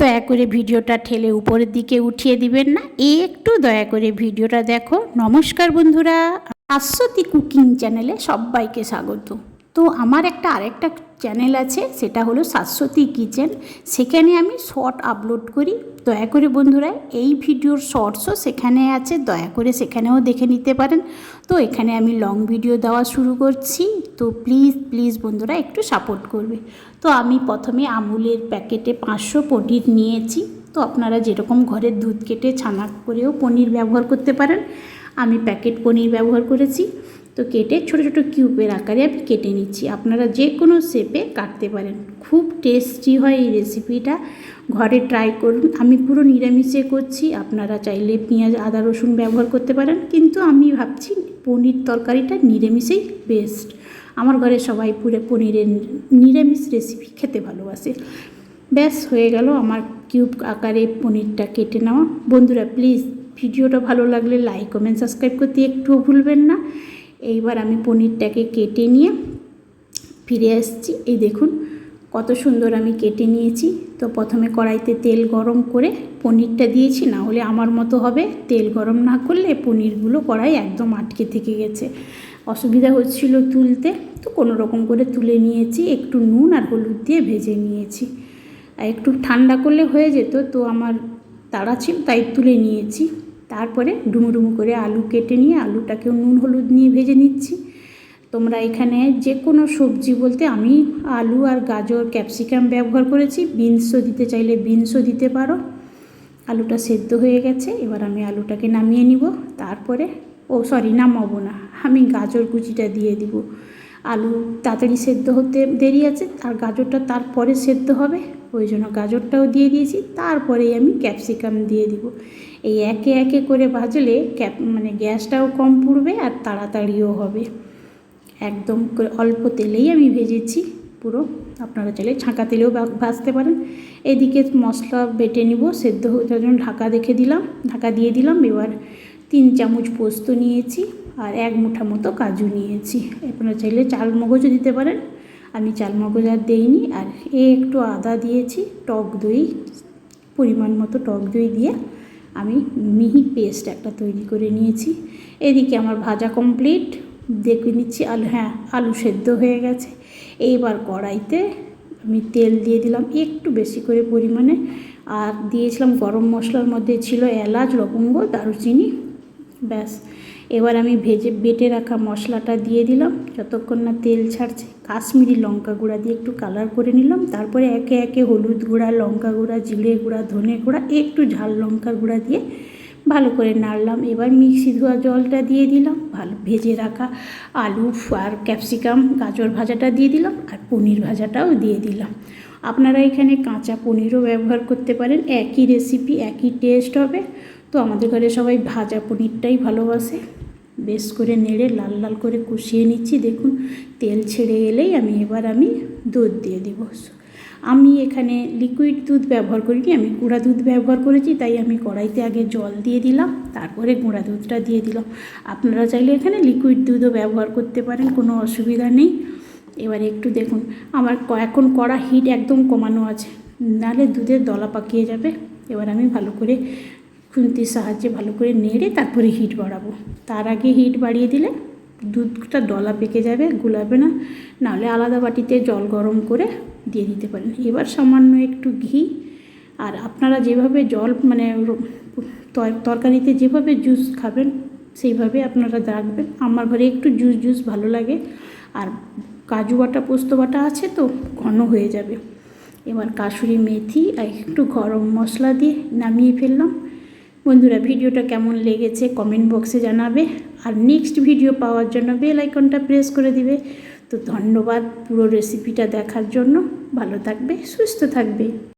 দয়া করে ভিডিওটা ঠেলে উপরের দিকে উঠিয়ে দিবেন না। একটু দয়া করে ভিডিওটা দেখো। নমস্কার বন্ধুরা, আশ্বতী কুকিং চ্যানেলে সবাইকে স্বাগত। তো আমার একটা আরেকটা চ্যানেল আছে, সেটা হলো শাশ্বতী কিচেন। সেখানে আমি শর্ট আপলোড করি। দয়া করে বন্ধুরা, এই ভিডিওর শর্টসও সেখানে আছে, দয়া করে সেখানেও দেখে নিতে পারেন। তো এখানে আমি লং ভিডিও দেওয়া শুরু করছি। তো প্লিজ প্লিজ বন্ধুরা, একটু সাপোর্ট করবে। তো আমি প্রথমে আমুলের প্যাকেটে পাঁচশো পনির নিয়েছি। তো আপনারা যেরকম ঘরের দুধ কেটে ছানা করেও পনির ব্যবহার করতে পারেন। আমি প্যাকেট পনির ব্যবহার করেছি। তো কেটে ছোট ছোট কিউবের আকারে আমি কেটে নিচ্ছি। আপনারা যে কোনো শেপে কাটতে পারেন। খুব টেস্টি হয় এই রেসিপিটা ঘরে ট্রাই করুন। আমি পুরো নিরামিষে করছি। আপনারা চাইলে পেঁয়াজ, আদা, রসুন ব্যবহার করতে পারেন। কিন্তু আমি ভাবছি পনির তরকারিটা নিরামিষেই বেস্ট আমার ঘরে সবাই পুরো পনিরের নিরামিষ রেসিপি খেতে ভালোবাসে। ব্যাস, হয়ে গেল আমার কিউব আকারে পনিরটা কেটে নেওয়া। বন্ধুরা প্লিজ ভিডিওটা ভালো লাগলে লাইক কমেন্ট সাবস্ক্রাইব করতে একটুও ভুলবেন না। এইবার আমি পনিরটাকে কেটে নিয়ে ফিরে আসছি। এই দেখুন, কত সুন্দর আমি কেটে নিয়েছি। তো প্রথমে কড়াইতে তেল গরম করে পনিরটা দিয়েছি, না হলে আমার মতো হবে। তেল গরম না করলে পনিরগুলো কড়াই একদম আটকে থেকে গেছে। অসুবিধা হচ্ছিল তুলতে, তো কোনো রকম করে তুলে নিয়েছি। একটু নুন আর হলুদ দিয়ে ভেজে নিয়েছি। আর একটু ঠান্ডা করলে হয়ে যেত, তো আমার তাড়া ছিল, তাই তুলে নিয়েছি। তারপরে ডুমো ডুমো করে আলু কেটে নিয়ে আলুটাকেও নুন হলুদ নিয়ে ভেজে নিচ্ছি। তোমরা এখানে যে কোনো সবজি বলতে আমি আলু আর গাজর, ক্যাপসিকাম ব্যবহার করেছি। বিনসও দিতে চাইলে বিনসও দিতে পারো। আলুটা সেদ্ধ হয়ে গেছে, এবার আমি আলুটাকে নামিয়ে নিব। তারপরে, ও সরি, নামাবো না। আমি গাজর কুচিটা দিয়ে দিব। আলু তাড়াতাড়ি সেদ্ধ হতে দেরি আছে, আর গাজরটা তারপরে সেদ্ধ হবে। ওই জন্য গাজরটাও দিয়ে দিয়েছি, তারপরেই আমি ক্যাপসিকাম দিয়ে দিব। এই একে একে করে ভাজলে ক্যাপ মানে গ্যাসটাও কম পুড়বে আর তাড়াতাড়িও হবে। একদম অল্প তেলেই আমি ভেজেছি পুরো। আপনারা চাইলে ছাঁকা তেলেও ভাজতে পারেন। এদিকে মশলা বেটে নিব, সেদ্ধ হওয়ার জন্য ঢাকা দেখে দিলাম, ঢাকা দিয়ে দিলাম। এবার তিন চামচ পোস্ত নিয়েছি। আর এক মুঠা মতো কাজু নিয়েছি। আপনারা চাইলে চাল মগজও দিতে পারেন। আমি চাল মগজ আর দিইনি। আর এ একটু আদা দিয়েছি, টক দই, পরিমাণ মতো টক দই দিয়ে আমি মিহি পেস্ট একটা তৈরি করে নিয়েছি। এদিকে আমার ভাজা কমপ্লিট। দেখে নিচ্ছি আলু হ্যাঁ আলু সেদ্ধ হয়ে গেছে। এইবার কড়াইতে আমি তেল দিয়ে দিলাম একটু বেশি করে পরিমাণে। আর দিয়েছিলাম গরম মশলার মধ্যে ছিল এলাচ, লবঙ্গ, দারুচিনি ব্যাস। এবার আমি ভেজে বেটে রাখা মশলাটা দিয়ে দিলাম। যতক্ষণ না তেল ছাড়ছে, কাশ্মীরি লঙ্কা গুঁড়া দিয়ে একটু কালার করে নিলাম। তারপরে একে একে হলুদ গুঁড়া, লঙ্কা গুঁড়া, জিরে গুঁড়া, ধনে গুঁড়া, একটু ঝাল লঙ্কা গুঁড়া দিয়ে ভালো করে নাড়লাম। এবার মিক্সি ধোয়া জলটা দিয়ে দিলাম। ভালো ভেজে রাখা আলু আর ক্যাপসিকাম, গাজর ভাজাটা দিয়ে দিলাম আর পনির ভাজাটাও দিয়ে দিলাম। আপনারা এখানে কাঁচা পনিরও ব্যবহার করতে পারেন। একই রেসিপি একই টেস্ট হবে। তো আমাদের ঘরে সবাই ভাজা পনিরটাই ভালোবাসে। বেশ করে নেড়ে লাল লাল করে কষিয়ে নিচ্ছি। দেখুন, তেল ছেড়ে এলেই আমি এবার আমি দুধ দিয়ে দিব। আমি এখানে লিকুইড দুধ ব্যবহার করিনি, আমি গুঁড়া দুধ ব্যবহার করেছি, তাই আমি কড়াইতে আগে জল দিয়ে দিলাম, তারপরে গুঁড়া দুধটা দিয়ে দিলাম। আপনারা চাইলে এখানে লিকুইড দুধও ব্যবহার করতে পারেন, কোনো অসুবিধা নেই। এবার একটু দেখুন, আমার এখন কড়া হিট একদম কমানো আছে, নাহলে দুধের দলা পাকিয়ে যাবে। এবার আমি ভালো করে খুন্তির সাহায্যে ভালো করে নেড়ে তারপরে হিট বাড়াবো। তার আগে হিট বাড়িয়ে দিলে দুধটা ডলা পেকে যাবে, গুলাবে না। নাহলে আলাদা বাটিতে জল গরম করে দিয়ে দিতে পারেন। এবার সামান্য একটু ঘি। আর আপনারা যেভাবে জল মানে তরকারিতে যেভাবে জুস খাবেন, সেইভাবে আপনারা রাখবেন। আমার ঘরে একটু জুস জুস ভালো লাগে। আর কাজু বাটা, পোস্ত বাটা আছে তো, ঘন হয়ে যাবে। এবার কাসুরি মেথি আর একটু গরম মশলা দিয়ে নামিয়ে ফেললাম। বন্ধুরা ভিডিওটা কেমন লেগেছে কমেন্ট বক্সে জানাবে। আর নেক্সট ভিডিও পাওয়ার জন্য বেল আইকনটা প্রেস করে দিবে। তো ধন্যবাদ পুরো রেসিপিটা দেখার জন্য। ভালো থাকবে, সুস্থ থাকবে।